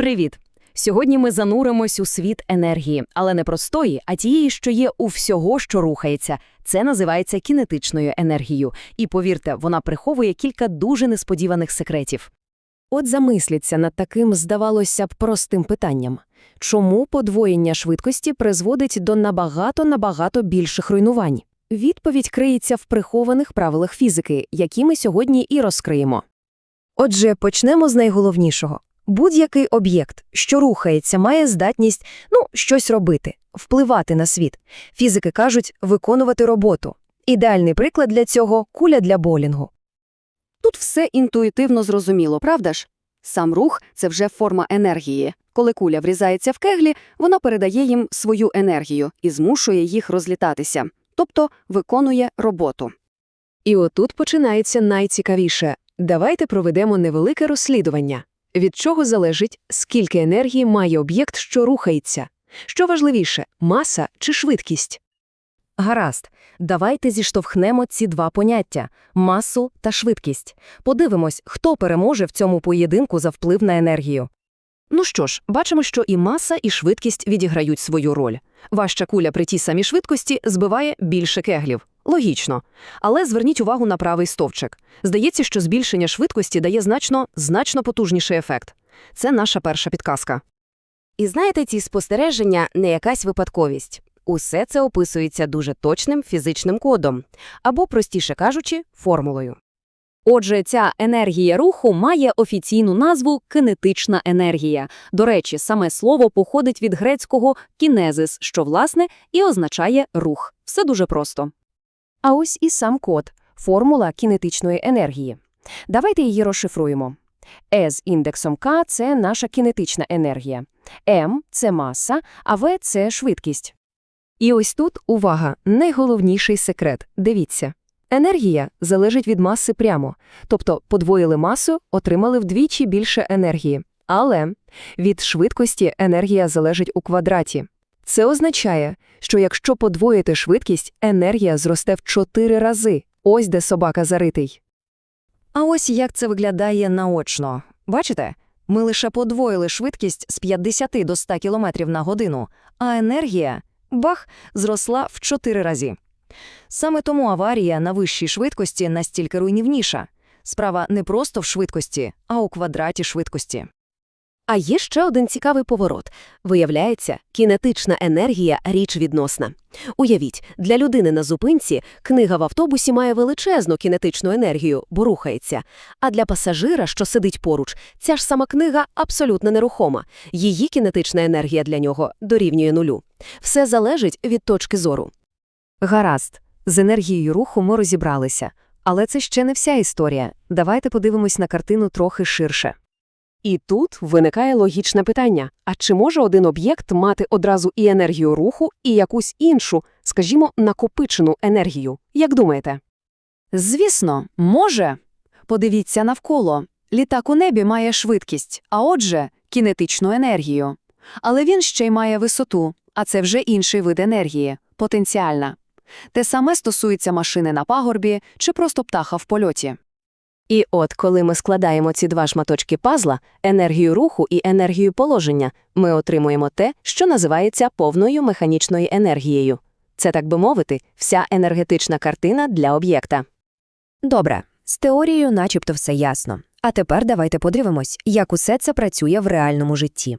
Привіт! Сьогодні ми зануримось у світ енергії, але не простої, а тієї, що є у всього, що рухається. Це називається кінетичною енергією. І повірте, вона приховує кілька дуже несподіваних секретів. От замисліться над таким, здавалося б, простим питанням. Чому подвоєння швидкості призводить до набагато-набагато більших руйнувань? Відповідь криється в прихованих правилах фізики, які ми сьогодні і розкриємо. Отже, почнемо з найголовнішого. Будь-який об'єкт, що рухається, має здатність, ну, щось робити, впливати на світ. Фізики кажуть, виконувати роботу. Ідеальний приклад для цього – куля для болінгу. Тут все інтуїтивно зрозуміло, правда ж? Сам рух – це вже форма енергії. Коли куля врізається в кеглі, вона передає їм свою енергію і змушує їх розлітатися, тобто виконує роботу. І отут починається найцікавіше. Давайте проведемо невелике розслідування. Від чого залежить, скільки енергії має об'єкт, що рухається? Що важливіше – маса чи швидкість? Гаразд, давайте зіштовхнемо ці два поняття – масу та швидкість. Подивимось, хто переможе в цьому поєдинку за вплив на енергію. Ну що ж, бачимо, що і маса, і швидкість відіграють свою роль. Важча куля при тій самій швидкості збиває більше кеглів. Логічно. Але зверніть увагу на правий стовпчик. Здається, що збільшення швидкості дає значно, значно потужніший ефект. Це наша перша підказка. І знаєте, ці спостереження не якась випадковість. Усе це описується дуже точним фізичним кодом, або, простіше кажучи, формулою. Отже, ця енергія руху має офіційну назву кинетична енергія. До речі, саме слово походить від грецького кінезис, що, власне, і означає рух. Все дуже просто. А ось і сам код – формула кінетичної енергії. Давайте її розшифруємо. E з індексом К – це наша кінетична енергія, М – це маса, а В – це швидкість. І ось тут, увага, найголовніший секрет. Дивіться. Енергія залежить від маси прямо, тобто подвоїли масу, отримали вдвічі більше енергії. Але від швидкості енергія залежить у квадраті. Це означає, що якщо подвоїти швидкість, енергія зросте в 4 рази. Ось де собака заритий. А ось як це виглядає наочно. Бачите? Ми лише подвоїли швидкість з 50 до 100 км на годину, а енергія, бах, зросла в 4 рази. Саме тому аварія на вищій швидкості настільки руйнівніша. Справа не просто в швидкості, а у квадраті швидкості. А є ще один цікавий поворот. Виявляється, кінетична енергія – річ відносна. Уявіть, для людини на зупинці книга в автобусі має величезну кінетичну енергію, бо рухається. А для пасажира, що сидить поруч, ця ж сама книга абсолютно нерухома. Її кінетична енергія для нього дорівнює нулю. Все залежить від точки зору. Гаразд, з енергією руху ми розібралися. Але це ще не вся історія. Давайте подивимось на картину трохи ширше. І тут виникає логічне питання: а чи може один об'єкт мати одразу і енергію руху, і якусь іншу, скажімо, накопичену енергію? Як думаєте? Звісно, може. Подивіться навколо. Літак у небі має швидкість, а отже, кінетичну енергію. Але він ще й має висоту, а це вже інший вид енергії потенціальна. Те саме стосується машини на пагорбі чи просто птаха в польоті. І от, коли ми складаємо ці два шматочки пазла, енергію руху і енергію положення, ми отримуємо те, що називається повною механічною енергією. Це, так би мовити, вся енергетична картина для об'єкта. Добре, з теорією начебто все ясно. А тепер давайте подивимось, як усе це працює в реальному житті.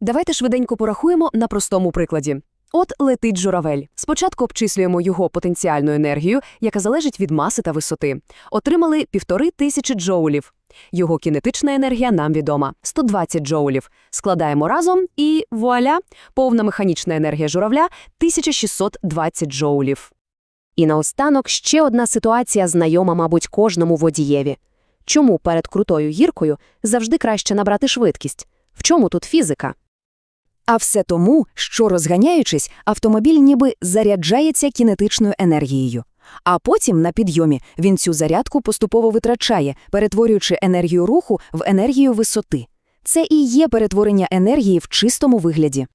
Давайте швиденько порахуємо на простому прикладі. От летить журавель. Спочатку обчислюємо його потенціальну енергію, яка залежить від маси та висоти. Отримали півтори тисячі джоулів. Його кінетична енергія нам відома 120 джоулів. Складаємо разом і вуаля, повна механічна енергія журавля 1620 джоулів. І наостанок ще одна ситуація знайома, мабуть, кожному водієві. Чому перед крутою гіркою завжди краще набрати швидкість? В чому тут фізика? А все тому, що розганяючись, автомобіль ніби заряджається кінетичною енергією. А потім на підйомі він цю зарядку поступово витрачає, перетворюючи енергію руху в енергію висоти. Це і є перетворення енергії в чистому вигляді.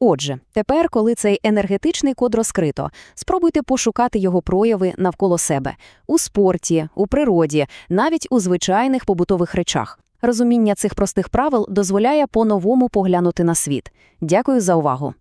Отже, тепер, коли цей енергетичний код розкрито, спробуйте пошукати його прояви навколо себе у спорті, у природі, навіть у звичайних побутових речах. Розуміння цих простих правил дозволяє по-новому поглянути на світ. Дякую за увагу.